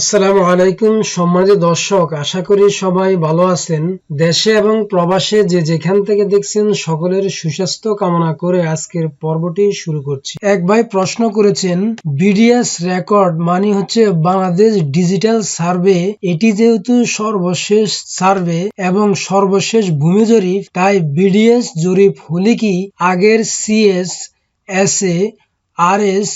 আসসালামু আলাইকুম সম্মানিত দর্শক, আশা করি সবাই ভালো আছেন। দেশে এবং প্রবাসে যে যেখান থেকে দেখছেন সকলের সুস্বাস্থ্য কামনা করে আজকের পর্বটি শুরু করছি। এক ভাই প্রশ্ন করেছেন, বিডিএস রেকর্ড মানে হচ্ছে বাংলাদেশ ডিজিটাল সার্ভে, এটি যেহেতু সর্বশেষ সার্ভে এবং সর্বশেষ ভূমি জরিপ, তাই বিডিএস জরিপ হলে কি আগের CS S A R S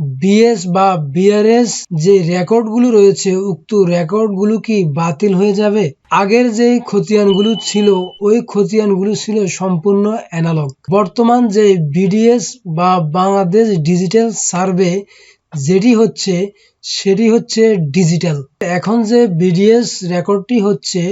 BS বা বিআরএস যে রেকর্ডগুলো রয়েছে, উক্ত রেকর্ডগুলো কি বাতিল হয়ে যাবে? আগের যে খতিয়ানগুলো ছিল, ওই খতিয়ানগুলো ছিল সম্পূর্ণ অ্যানালগ। বর্তমান যে বিডিএস বা বাংলাদেশ ডিজিটাল সার্ভে যেটি হচ্ছে, সেটি হচ্ছে ডিজিটাল। এখন যে বিডিএস রেকর্ডটি হচ্ছে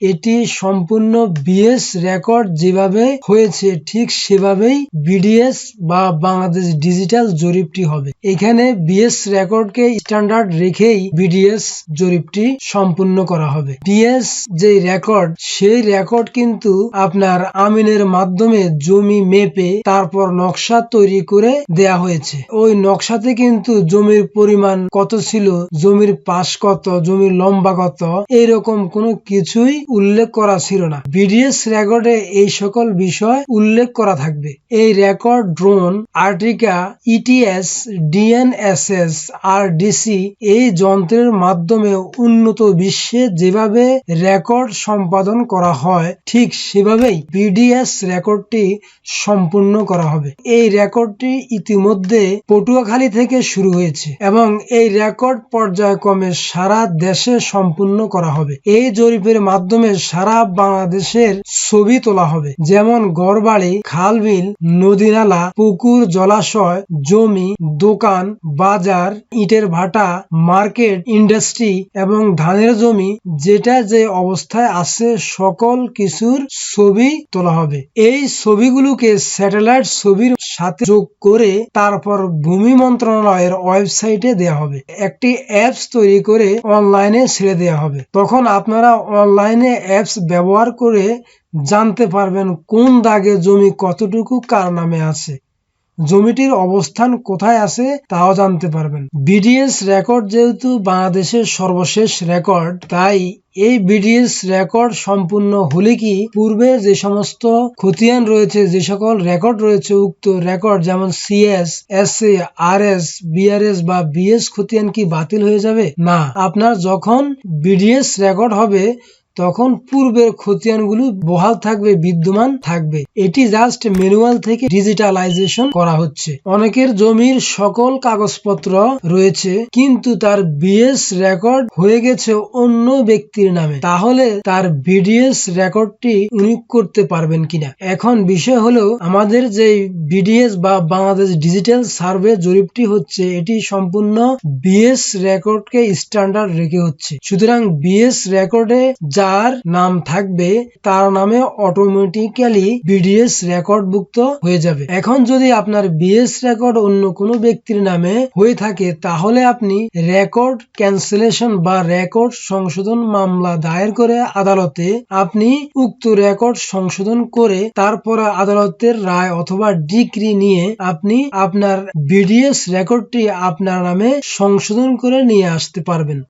এটি সম্পূর্ণ বিএস রেকর্ড যেভাবে হয়েছে, ঠিক সেভাবেই বিডিএস বা বাংলাদেশ ডিজিটাল জরিপটি হবে। এখানে বিএস রেকর্ডকে স্ট্যান্ডার্ড রেখেই বিডিএস জরিপটি সম্পূর্ণ করা হবে। বিএস যে রেকর্ড, সেই রেকর্ড কিন্তু আপনার আমিনের মাধ্যমে জমি মেপে তারপর নকশা তৈরি করে দেয়া হয়েছে। ওই নকশাতে কিন্তু জমির পরিমাণ কত ছিল, জমির পাশ কত, জমির লম্বা কত এইরকম কোনো কিছুই উল্লেখ করা ছিল না। বিডিএস রেকর্ডে এই সকল বিষয় উল্লেখ করা থাকবে। এই রেকর্ড, ড্রোন, আর্টিকা, ইটিএস, ডিএনএসএস আর ডিসি এই যন্ত্রের মাধ্যমে উন্নত বিশ্বে যেভাবে রেকর্ড সম্পাদন করা হয়, ঠিক সেভাবেই বিডিএস রেকর্ডটি সম্পূর্ণ করা হবে। এই রেকর্ডটি ইতিমধ্যে পটুয়াখালী থেকে শুরু হয়েছে এবং এই রেকর্ড পর্যায়ক্রমে সারা দেশে সম্পূর্ণ করা হবে। এই জরিপের মাধ্যমে সারা বাংলাদেশের ছবি তোলা হবে। যেমন গড়বাড়ি খাল বিল নদী নালা পুকুর, জলাশয়, জমি, দোকান, বাজার, ইটের ভাটা, মার্কেট, ইন্ডাস্ট্রি এবং ধানের জমি, যেটা যে অবস্থায় আছে, সকল কিছুর ছবি তোলা হবে। এই ছবিগুলোকে স্যাটেলাইট ছবির সাথে যোগ করে তারপর ভূমি মন্ত্রণালয়ের ওয়েবসাইটে দেওয়া হবে। একটি অ্যাপস তৈরি করে অনলাইনে ছেড়ে দেওয়া হবে। তখন আপনারা অনলাইনে অ্যাপস ব্যবহার করে জানতে পারবেন কোন দাগে জমি কতটুকু কার নামে আছে, জমিটির অবস্থান কোথায় আছে তাও জানতে পারবেন। বিডিএস রেকর্ড যেহেতু বাংলাদেশের সর্বশেষ রেকর্ড তাই এই বিডিএস রেকর্ড সম্পূর্ণ হলে কি পূর্বে যে সমস্ত খতিয়ান রয়েছে, যে সকল রেকর্ড রয়েছে, উক্ত রেকর্ড যেমন CS S A R S BRS বা বিএস খতিয়ান কি বাতিল হয়ে যাবে? না। আপনার যখন বিডিএস রেকর্ড হবে তখন পূর্বের খতিয়ানগুলো বহাল থাকবে, বিদ্যমান থাকবে। এটি জাস্ট ম্যানুয়াল থেকে ডিজিটালাইজেশন করা হচ্ছে। অনেকের জমির সকল কাগজপত্র রয়েছে, কিন্তু তার বিএস রেকর্ড হয়ে গেছে অন্য ব্যক্তির নামে। তাহলে তার বিডিএস রেকর্ডটি উনি করতে পারবেন কিনা? এখন বিষয় হলো, আমাদের যে বিডিএস বা বাংলাদেশ ডিজিটাল সার্ভে জরিপটি হচ্ছে, এটি সম্পূর্ণ বিএস রেকর্ডকে স্ট্যান্ডার্ড রেখে হচ্ছে। সুতরাং বিএস রেকর্ডে যার নাম থাকবে, তার নামে অটোমেটিক্যালি বিডিএস রেকর্ডভুক্ত হয়ে যাবে। এখন যদি আপনার বিএস রেকর্ড অন্য কোনো ব্যক্তির নামে হয়ে থাকে, তাহলে আপনি রেকর্ড ক্যান্সেলেশন বা রেকর্ড সংশোধন মামলা দায়ের করে আদালতে আপনি উক্ত রেকর্ড সংশোধন করে তারপর আদালতের রায় অথবা ডিগ্রি নিয়ে আপনি আপনার বিডিএস রেকর্ডটি আপনার নামে সংশোধন করে নিয়ে আসতে পারবেন।